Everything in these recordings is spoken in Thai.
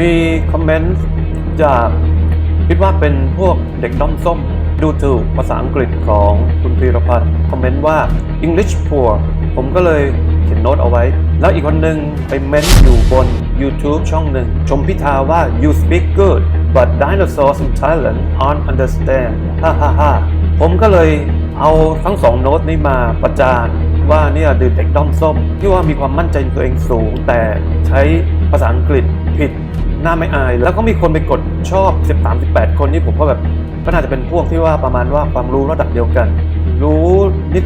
มีคอมเมนต์จากคิดว่าเป็นพวกเด็กด้อมส้ม ดูถูกภาษาอังกฤษของคุณพีรพัฒน์คอมเมนต์ว่า English poor ผมก็เลยเขียนโน้ตเอาไว้ แล้วอีกคนหนึ่งไปเม้นต์อยู่บน YouTube ช่องหนึ่ง ชมพิธาว่า you speak good but dinosaurs in Thailand aren't understand ฮ่าฮ่าฮ่าผมก็เลยเอาทั้งสองโน้ตนี้มาประจานว่าเนี่ยเด็กด้อมส้ม ที่ว่ามีความมั่นใจในตัวเองสูง แต่ใช้ภาษาอังกฤษผิด หน้าไม่อาย แล้วก็มีคนไปกดชอบ 13-18 คนนี่ผมก็แบบก็น่าจะเป็นพวกที่ว่าประมาณว่าความรู้ระดับเดียวกัน รู้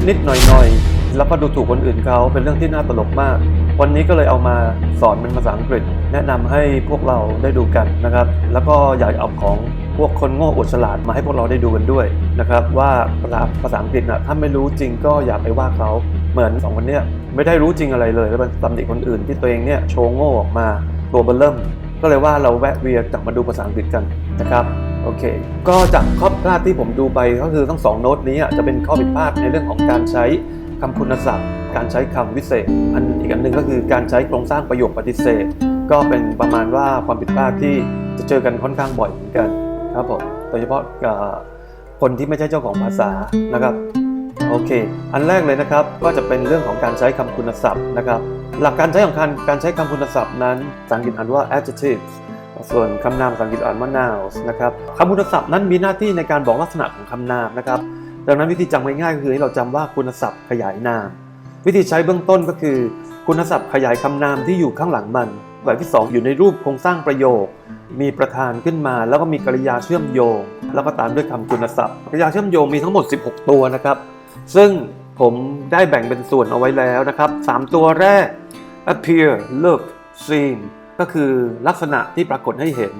นิดๆหน่อยๆแล้วก็ดูถูกคนอื่นเขาเป็นเรื่องที่น่าตลกมาก วันนี้ก็เลยเอามาสอนเป็นภาษาอังกฤษ แนะนำให้พวกเราได้ดูกันนะครับ แล้วก็อยากเอาของพวกคนโง่อวดฉลาดมาให้พวกเราได้ดูกันด้วยนะครับว่าภาษาภาษาอังกฤษนะถ้าไม่รู้จริงก็อย่าไปว่าเขาเหมือนสองคนเนี้ยไม่ได้รู้จริงอะไรเลยแล้วเป็นตำหนิคนอื่นที่ตัวเองเนี่ยโชว์โง่ออกมาตัวเบลเริ่ม ก็เลยว่าเราแวะเวียนกลับมาดูภาษาอังกฤษกันนะครับโอเค ก็จากข้อผิดพลาดที่ผมดูไปก็คือทั้งสองโน้ตนี้จะเป็นข้อผิดพลาดในเรื่องของการใช้คำคุณศัพท์ การใช้คำวิเศษ อันอีกอันหนึ่งก็คือการใช้โครงสร้างประโยคปฏิเสธ ก็เป็นประมาณว่าความผิดพลาดที่จะเจอกันค่อนข้างบ่อยเหมือนกันครับผมโดยเฉพาะคนที่ไม่ใช่เจ้าของภาษานะครับโอเค อันแรกเลยนะครับก็จะเป็นเรื่องของการใช้คำคุณศัพท์นะครับ หลักการใช้ของการการใช้คำคุณศัพท์นั้นภาษาอังกฤษอ่านว่า adjectives ส่วนคำนามภาษาอังกฤษอ่านว่า nouns นะครับคำคุณศัพท์นั้นมีหน้าที่ในการบอกลักษณะของคำนามนะครับ ดังนั้นวิธีจำง่ายๆก็คือให้เราจำว่าคุณศัพท์ขยายนาม วิธีใช้เบื้องต้นก็คือ คุณศัพท์ขยายคำนามที่อยู่ข้างหลังมันแบบที่ 2 อยู่ในรูปโครงสร้างประโยค มีประธานขึ้นมา แล้วก็มีกริยาเชื่อมโยง แล้วก็ตามด้วยคำคุณศัพท์กริยาเชื่อมโยงมีทั้งหมด 16 ตัวนะครับ ซึ่ง ผมได้แบ่งเป็นส่วนเอาไว้แล้วนะครับ 3 ตัวแรก appear look seem ก็คือลักษณะที่ปรากฏให้เห็น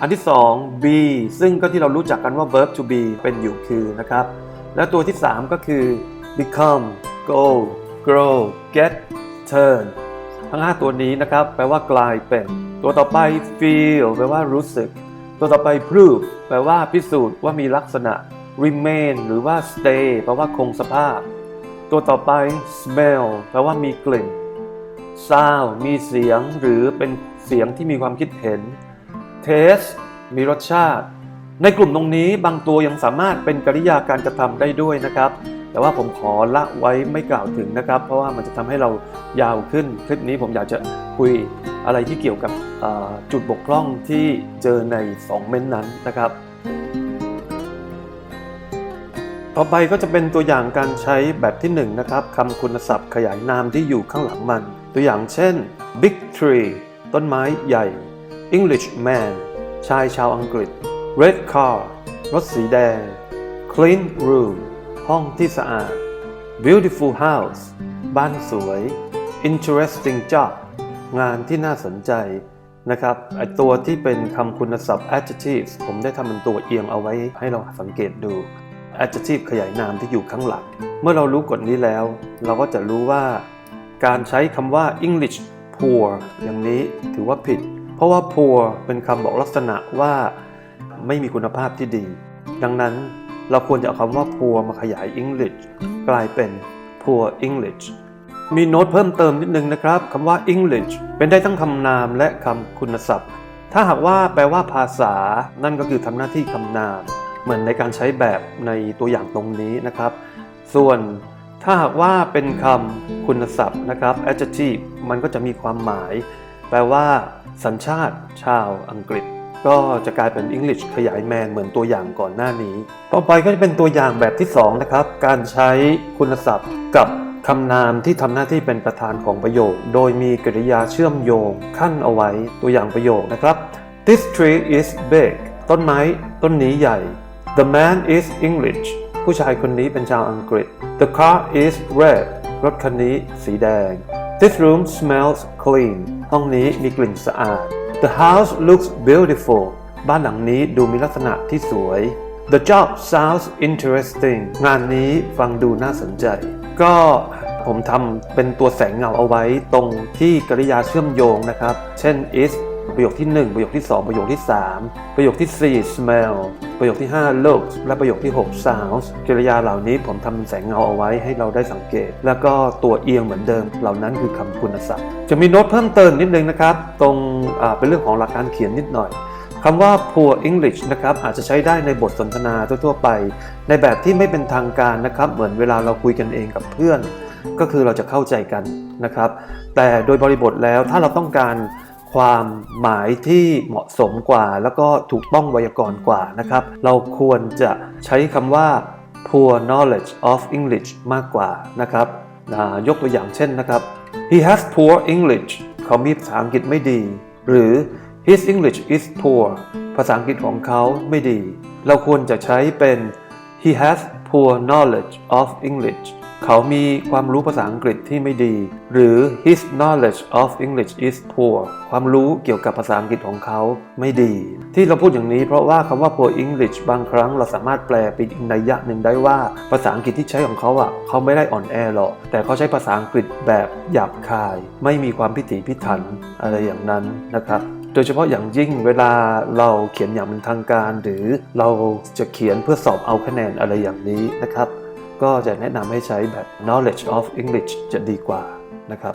อันที่ 2 be ซึ่งก็ที่เรารู้จักกันว่า verb to be เป็นอยู่คือนะครับ และตัวที่ 3 ก็คือ become go grow get turn ทั้ง 5 ตัวนี้นะครับ แปลว่ากลายเป็น ตัวต่อไป feel แปลว่ารู้สึก ตัวต่อไป prove แปลว่าพิสูจน์ว่ามีลักษณะ remain หรือว่า stay แปลว่าคงสภาพ ตัวต่อไป smell แปลว่ามีกลิ่น sound มีเสียงหรือเป็นเสียงที่มีความคิดเห็น taste มีรสชาติ ในกลุ่มตรงนี้บางตัวยังสามารถเป็นกริยาการกระทำได้ด้วยนะครับ แต่ว่าผมขอละไว้ไม่กล่าวถึงนะครับ เพราะว่ามันจะทำให้เรายาวขึ้น คลิปนี้ผมอยากจะคุยอะไรที่เกี่ยวกับจุดบกพร่องที่เจอใน 2 เม้นนั้นนะครับ ต่อไปก็จะเป็นตัวอย่างการใช้แบบที่1นงนะครับคำคุณศัพท์ขยายนามที่อยู่ข้างหลังมัน ตัวอย่างเช่น big tree ต้นไม้ใหญ่ English man ชายชาวอังกฤษ red car รถสีแดง clean room ห้องที่สะอาด beautiful house บ้านสวย interesting job งานที่น่าสนใจนะครับไอตัวที่เป็นคำคุณศัพท์ adjectives ผมได้ทำเป็นตัวเอียงเอาไว้ให้เราสังเกตดู adjective ขยายนามที่อยู่ข้างหลัง เมื่อเรารู้กฎนี้แล้ว เราก็จะรู้ว่า การใช้คำว่า English poor อย่างนี้ถือว่าผิด เพราะว่า poor เป็นคำบอกลักษณะว่า ไม่มีคุณภาพที่ดี ดังนั้นเราควรจะเอาคำว่า poor มาขยาย English กลายเป็น poor English มีโน้ตเพิ่มเติมนิดนึงนะครับคำว่า English เป็นได้ทั้งคำนามและคำคุณศัพท์ ถ้าหากว่าแปลว่าภาษา นั่นก็คือทำหน้าที่คำนาม เหมือนในการใช้แบบในตัวอย่างตรงนี้นะครับ ส่วนถ้าหากว่าเป็นคำคุณศัพท์นะครับ adjective มันก็จะมีความหมาย แปลว่า สัญชาติชาวอังกฤษ ก็จะกลายเป็น English ขยายแมนเหมือนตัวอย่างก่อนหน้านี้ ต่อไปก็จะเป็นตัวอย่างแบบที่ 2 นะครับ การใช้คุณศัพท์กับคำนามที่ทำหน้าที่เป็นประธานของประโยค โดยมีกริยาเชื่อมโยงขั้นเอาไว้ตัวอย่างประโยคนะครับ This tree is big ต้นไม้ ต้นนี้ใหญ่ The man is English ผู้ชายคนนี้เป็นชาวอังกฤษ The car is red รถคันนี้สีแดง This room smells clean ห้องนี้มีกลิ่นสะอาด The house looks beautiful บ้านหลังนี้ดูมีลักษณะที่สวย The job sounds interesting งานนี้ฟังดูน่าสนใจ ก็ผมทำเป็นตัวแสงเงาเอาไว้ตรงที่กริยาเชื่อมโยงนะครับ เช่น is ประโยคที่ 1 ประโยคที่ 2 ประโยคที่ 3 ประโยคที่ 4 smell ประโยคที่ 5 look และประโยคที่ 6 sounds กริยาเหล่านี้ผมทำแสงเงาเอาไว้ให้เราได้สังเกต แล้วก็ตัวเอียงเหมือนเดิม เหล่านั้นคือคำคุณศัพท์ จะมีโน้ตเพิ่มเติมนิดนึงนะครับ ตรงเป็นเรื่องของหลักการเขียนนิดหน่อยคำว่า poor English นะครับอาจจะใช้ได้ในบทสนทนาทั่วๆไป ในแบบที่ไม่เป็นทางการนะครับเหมือนเวลาเราคุยกันเองกับเพื่อน ก็คือเราจะเข้าใจกันนะครับ แต่โดยบริบทแล้วถ้าเราต้องการ ความหมายที่เหมาะสมกว่า แล้วก็ถูกต้องไวยากรณ์กว่านะครับ เราควรจะใช้คำว่า poor knowledge of English มากกว่านะครับอ่ายกตัวอย่างเช่นนะครับ he has poor English เขามีภาษาอังกฤษไม่ดี หรือ his English is poor ภาษาอังกฤษของเขาไม่ดี เราควรจะใช้เป็น he has poor knowledge of English เขามีความรู้ภาษาอังกฤษที่ไม่ดี หรือ his knowledge of English is poor ความรู้เกี่ยวกับภาษาอังกฤษของเขาไม่ดี ที่เราพูดอย่างนี้เพราะว่าคำว่า poor English บางครั้งเราสามารถแปลไปอีกนัยยะหนึ่งได้ว่า ภาษาอังกฤษที่ใช้ของเขาอะเขาไม่ได้อ่อนแอหรอก แต่เขาใช้ภาษาอังกฤษแบบหยาบคาย ไม่มีความพิถีพิถันอะไรอย่างนั้นนะครับโดยเฉพาะอย่างยิ่งเวลาเราเขียนอย่างเป็นทางการ หรือเราจะเขียนเพื่อสอบเอาคะแนนอะไรอย่างนี้นะครับ ก็จะแนะนำให้ใช้แบบ knowledge of English จะดีกว่านะครับ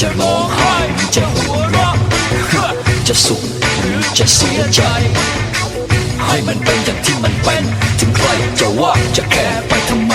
จะร้องไห้หรือจะหัวเราะจะสุขหรือจะเสียใจ ให้มันเป็นอย่างที่มันเป็น ถึงใครจะว่าจะแค่ไปทำไม